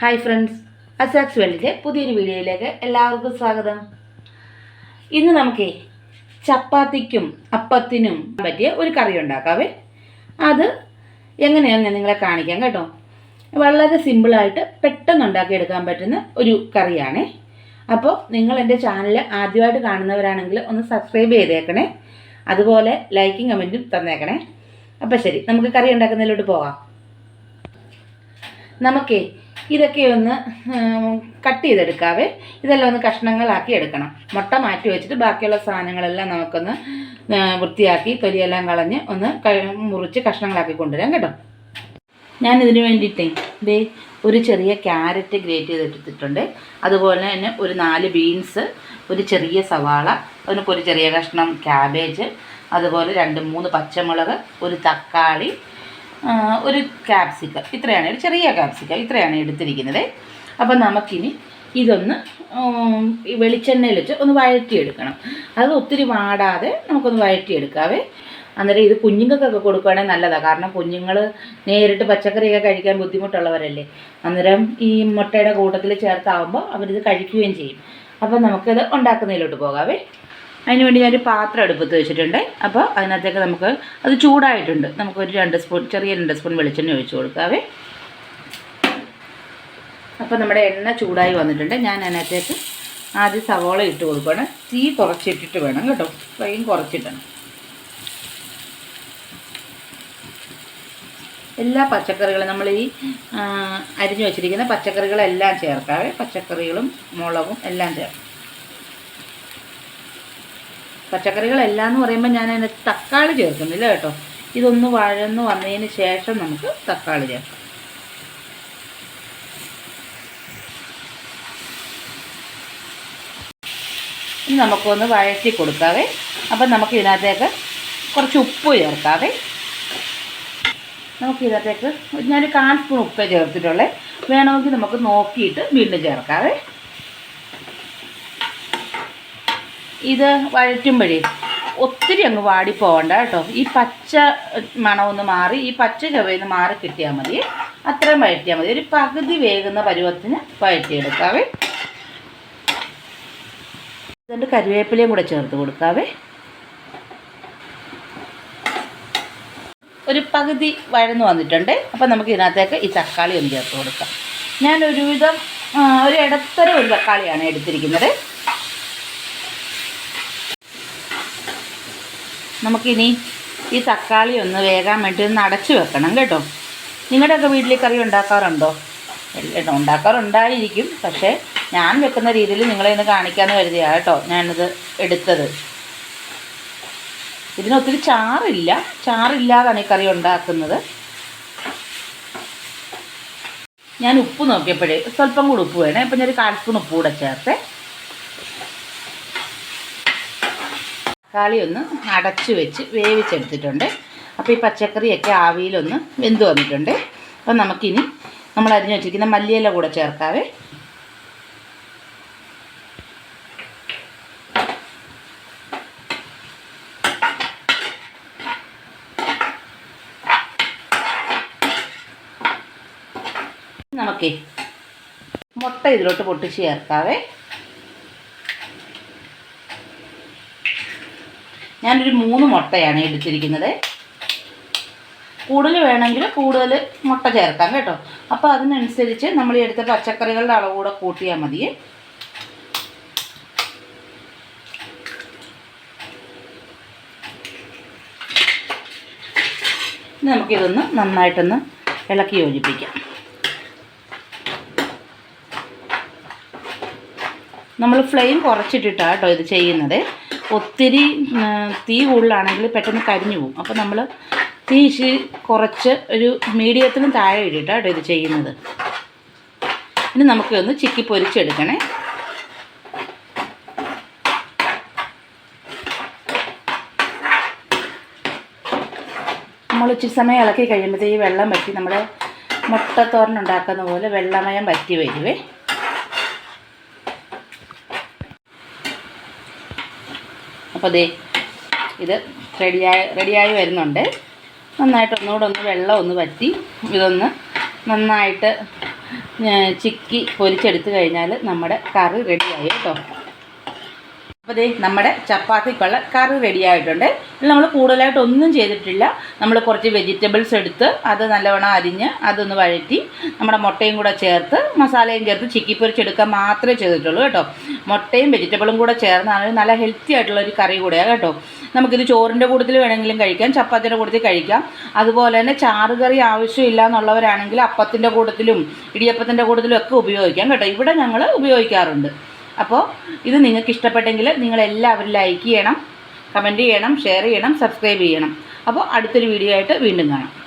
Hi friends അസാക്സ് വേൾഡിന്റെ പുതിയൊരു വീഡിയോയിലേക്ക് എല്ലാവർക്കും സ്വാഗതം. ഇന്ന് നമുക്ക് ചപ്പാത്തിക്കും അപ്പത്തിനും പറ്റിയ ഒരു കറി ഉണ്ടാക്കാവേ. അത് എങ്ങനെയാണ് ഞാൻ നിങ്ങളെ കാണിക്കാം കേട്ടോ. വളരെ സിമ്പിളായിട്ട് പെട്ടെന്ന് ഉണ്ടാക്കിയെടുക്കാൻ പറ്റുന്ന ഒരു കറിയാണേ. അപ്പോൾ നിങ്ങൾ എന്റെ ചാനൽ ആദ്യമായിട്ട് കാണുന്നവരാണെങ്കിൽ ഒന്ന് സബ്സ്ക്രൈബ് ചെയ്തേക്കണേ. അതുപോലെ ലൈക്കും കമന്റും തന്നേക്കണേ. അപ്പോൾ ശരി നമുക്ക് കറി ഉണ്ടാക്കുന്നതിലോട്ട് പോകാം. നമുക്കേ ഇതൊക്കെ ഒന്ന് കട്ട് ചെയ്തെടുക്കാവേ. ഇതെല്ലാം ഒന്ന് കഷ്ണങ്ങളാക്കി എടുക്കണം. മുട്ട മാറ്റി വെച്ചിട്ട് ബാക്കിയുള്ള സാധനങ്ങളെല്ലാം നമുക്കൊന്ന് വൃത്തിയാക്കി തൊലിയെല്ലാം കളഞ്ഞ് ഒന്ന് മുറിച്ച് കഷ്ണങ്ങളാക്കി കൊണ്ടുവരാം കേട്ടോ. ഞാൻ ഇതിന് വേണ്ടിയിട്ടേ ദേ ഒരു ചെറിയ ക്യാരറ്റ് ഗ്രേറ്റ് ചെയ്തെടുത്തിട്ടുണ്ട്. അതുപോലെ തന്നെ ഒരു നാല് ബീൻസ് ഒരു ചെറിയ സവാള അതിനൊക്കെ ഒരു ചെറിയ കഷ്ണം ക്യാബേജ് അതുപോലെ രണ്ട് മൂന്ന് പച്ചമുളക് ഒരു തക്കാളി ഒരു ക്യാപ്സിക്കം ഇത്രയാണ് ഒരു ചെറിയ ക്യാപ്സിക്കം ഇത്രയാണ് എടുത്തിരിക്കുന്നത്. അപ്പോൾ നമുക്കിനി ഇതൊന്ന് വെളിച്ചെണ്ണയിൽ വെച്ച് ഒന്ന് വഴറ്റിയെടുക്കണം. അത് ഒത്തിരി വാടാതെ നമുക്കൊന്ന് വഴറ്റിയെടുക്കാവേ. അന്നേരം ഇത് കുഞ്ഞുങ്ങൾക്കൊക്കെ കൊടുക്കുകയാണെങ്കിൽ നല്ലതാണ് കാരണം കുഞ്ഞുങ്ങൾ നേരിട്ട് പച്ചക്കറിയൊക്കെ കഴിക്കാൻ ബുദ്ധിമുട്ടുള്ളവരല്ലേ. അന്നേരം ഈ മുട്ടയുടെ കൂട്ടത്തിൽ ചേർത്താവുമ്പോൾ അവരിത് കഴിക്കുകയും ചെയ്യും. അപ്പം നമുക്കിത് ഉണ്ടാക്കുന്നതിലോട്ട് പോകാവേ. അതിന് വേണ്ടി ഞാനൊരു പാത്രം അടുപ്പത്ത് വെച്ചിട്ടുണ്ട്. അപ്പോൾ അതിനകത്തേക്ക് നമുക്ക് അത് ചൂടായിട്ടുണ്ട്. നമുക്കൊരു രണ്ട് സ്പൂൺ ചെറിയ രണ്ട് സ്പൂൺ വെളിച്ചെണ്ണ ഒഴിച്ച് കൊടുക്കാവേ. അപ്പോൾ നമ്മുടെ എണ്ണ ചൂടായി വന്നിട്ടുണ്ട്. ഞാൻ അതിനകത്തേക്ക് ആദ്യം സവോള ഇട്ട് കൊടുക്കണം. തീ കുറച്ചിട്ടിട്ട് വേണം കേട്ടോ. ഫ്ലെയിം കുറച്ചിട്ടണം എല്ലാ പച്ചക്കറികളും നമ്മൾ ഈ അരിഞ്ഞു വെച്ചിരിക്കുന്ന പച്ചക്കറികളെല്ലാം ചേർക്കാവേ. പച്ചക്കറികളും മുളകും എല്ലാം ചേർക്കാം. പച്ചക്കറികളെല്ലാം എന്ന് പറയുമ്പോൾ ഞാൻ അതിന് തക്കാളി ചേർക്കുന്നില്ല കേട്ടോ. ഇതൊന്ന് വഴന്ന് വന്നതിന് ശേഷം നമുക്ക് തക്കാളി ചേർക്കാം. ഇനി നമുക്കൊന്ന് വഴറ്റി കൊടുക്കാവേ. അപ്പം നമുക്ക് ഇതിനകത്തേക്ക് കുറച്ച് ഉപ്പ് ചേർക്കാവേ. നമുക്ക് ഇതിനകത്തേക്ക് ഞാൻ കാൽ സ്പൂൺ ഉപ്പേ ചേർത്തിട്ടുള്ളേ. വേണമെങ്കിൽ നമുക്ക് നോക്കിയിട്ട് വീണ്ടും ചേർക്കാവേ. ഇത് വഴറ്റുമ്പോഴേ ഒത്തിരി അങ്ങ് വാടി വാടിപ്പോവണ്ട കേട്ടോ. ഈ പച്ച മണമൊന്ന് മാറി ഈ പച്ച ചവയിൽ നിന്ന് മാറി കിട്ടിയാൽ മതി. അത്രയും വഴറ്റിയാൽ മതി. ഒരു പകുതി വേകുന്ന പരുവത്തിന് വഴറ്റിയെടുക്കാവേ. എന്നിട്ട് കരുവേപ്പിലയും കൂടെ ചേർത്ത് കൊടുക്കാവേ. ഒരു പകുതി വഴന്ന് വന്നിട്ടുണ്ട്. അപ്പം നമുക്ക് ഇതിനകത്തേക്ക് ഈ തക്കാളി ഒന്ന് ചേർത്ത് കൊടുക്കാം. ഞാൻ ഒരുവിധം ഒരു ഇടത്തരം ഒരു തക്കാളിയാണ് എടുത്തിരിക്കുന്നത്. നമുക്കിനി ഈ തക്കാളി ഒന്ന് വേകാൻ വേണ്ടി ഒന്ന് അടച്ചു വെക്കണം കേട്ടോ. നിങ്ങളുടെയൊക്കെ വീട്ടിൽ കറി ഉണ്ടാക്കാറുണ്ടോ? എല്ലാം ഉണ്ടാക്കാറുണ്ടായിരിക്കും. പക്ഷേ ഞാൻ വെക്കുന്ന രീതിയിൽ നിങ്ങളെ ഇന്ന് കാണിക്കാമെന്ന് കരുതിയാണ് കേട്ടോ ഞാനിത് എടുത്തത്. ഇതിനൊത്തിരി ചാറില്ല. ചാറില്ലാതാണ് ഈ കറി ഉണ്ടാക്കുന്നത്. ഞാൻ ഉപ്പ് നോക്കിയപ്പോഴേ സ്വല്പം കൂടി ഉപ്പ് വേണേ. അപ്പം ഞാനൊരു കാൽ സ്പൂൺ ഉപ്പ് കൂടെ ചേർത്തേ. തക്കാളി ഒന്ന് അടച്ചു വെച്ച് വേവിച്ചെടുത്തിട്ടുണ്ട്. അപ്പോൾ ഈ പച്ചക്കറിയൊക്കെ ആവിയിലൊന്ന് വെന്ത് വന്നിട്ടുണ്ട്. അപ്പോൾ നമുക്കിനി നമ്മൾ അരിഞ്ഞു വെച്ചിരിക്കുന്ന മല്ലിയില കൂടെ ചേർക്കാവേ. നമുക്കേ മുട്ട ഇതിലോട്ട് പൊട്ടിച്ച് ചേർക്കാവേ. ഞാനൊരു മൂന്ന് മുട്ടയാണ് എടുത്തിരിക്കുന്നത്. കൂടുതൽ വേണമെങ്കിൽ കൂടുതൽ മുട്ട ചേർക്കാം കേട്ടോ. അപ്പോൾ അതിനനുസരിച്ച് നമ്മൾ ഈ എടുത്ത പച്ചക്കറികളുടെ അളവ് കൂടെ കൂട്ടിയാൽ മതി. നമുക്കിതൊന്ന് നന്നായിട്ടൊന്ന് ഇളക്കി യോജിപ്പിക്കാം. നമ്മൾ ഫ്ലെയിം കുറച്ചിട്ടിട്ടാണ് കേട്ടോ ഇത് ചെയ്യുന്നത്. ഒത്തിരി തീ കൂടുതലാണെങ്കിൽ പെട്ടെന്ന് കരിഞ്ഞു പോകും. അപ്പോൾ നമ്മൾ തീ ഇച്ചിരി കുറച്ച് ഒരു മീഡിയത്തിന് താഴെ ഇട്ടിട്ടാണ് കേട്ടോ ഇത് ചെയ്യുന്നത്. ഇനി നമുക്ക് ഒന്ന് ചിക്കി പൊരിച്ചെടുക്കണേ. നമ്മൾ ഇച്ചിരി സമയം ഇളക്കി കഴിയുമ്പോഴത്തേക്ക് ഈ വെള്ളം വറ്റി നമ്മുടെ മുട്ടത്തോരൻ ഉണ്ടാക്കുന്ന പോലെ വെള്ളമയം വറ്റി വരുവേ. അപ്പോൾ ദേ ഇത് റെഡിയായി റെഡിയായി വരുന്നുണ്ട്. നന്നായിട്ട് ഒന്നുകൂടെ ഒന്ന് വെള്ളം ഒന്ന് വറ്റി. ഇതൊന്ന് നന്നായിട്ട് ചിക്കി പൊരിച്ചെടുത്ത് കഴിഞ്ഞാൽ നമ്മുടെ കറി റെഡിയായി കേട്ടോ. അപ്പോൾ നമ്മുടെ ചപ്പാത്തിക്കുള്ള കറി റെഡി ആയിട്ടുണ്ട്. നമ്മൾ കൂടുതലായിട്ട് ഒന്നും ചെയ്തിട്ടില്ല. നമ്മൾ കുറച്ച് വെജിറ്റബിൾസ് എടുത്ത് അത് നല്ലവണ്ണം അരിഞ്ഞ് അതൊന്ന് വഴറ്റി നമ്മുടെ മുട്ടയും കൂടെ ചേർത്ത് മസാലയും ചേർത്ത് ചിക്കി പൊരിച്ചെടുക്കാൻ മാത്രമേ ചെയ്തിട്ടുള്ളൂ കേട്ടോ. മുട്ടയും വെജിറ്റബിളും കൂടെ ചേർന്നാണ് നല്ല ഹെൽത്തി ആയിട്ടുള്ള ഒരു കറി കൂടെയാണ് കേട്ടോ. നമുക്കിത് ചോറിന്റെ കൂട്ടത്തിൽ വേണമെങ്കിലും കഴിക്കാം ചപ്പാത്തിന്റെ കൂട്ടത്തിൽ കഴിക്കാം. അതുപോലെ തന്നെ ചാറ് കറി ആവശ്യമില്ല എന്നുള്ളവരാണെങ്കിൽ അപ്പത്തിന്റെ കൂട്ടത്തിലും ഇടിയപ്പത്തിന്റെ കൂട്ടത്തിലും ഒക്കെ ഉപയോഗിക്കാം കേട്ടോ. ഇവിടെ ഞങ്ങൾ ഉപയോഗിക്കാറുണ്ട്. അപ്പോൾ ഇത് നിങ്ങൾക്ക് ഇഷ്ടപ്പെട്ടെങ്കിൽ നിങ്ങളെല്ലാവരും ലൈക്ക് ചെയ്യണം കമന്റ് ചെയ്യണം ഷെയർ ചെയ്യണം സബ്സ്ക്രൈബ് ചെയ്യണം. അപ്പോൾ അടുത്തൊരു വീഡിയോ ആയിട്ട് വീണ്ടും കാണാം.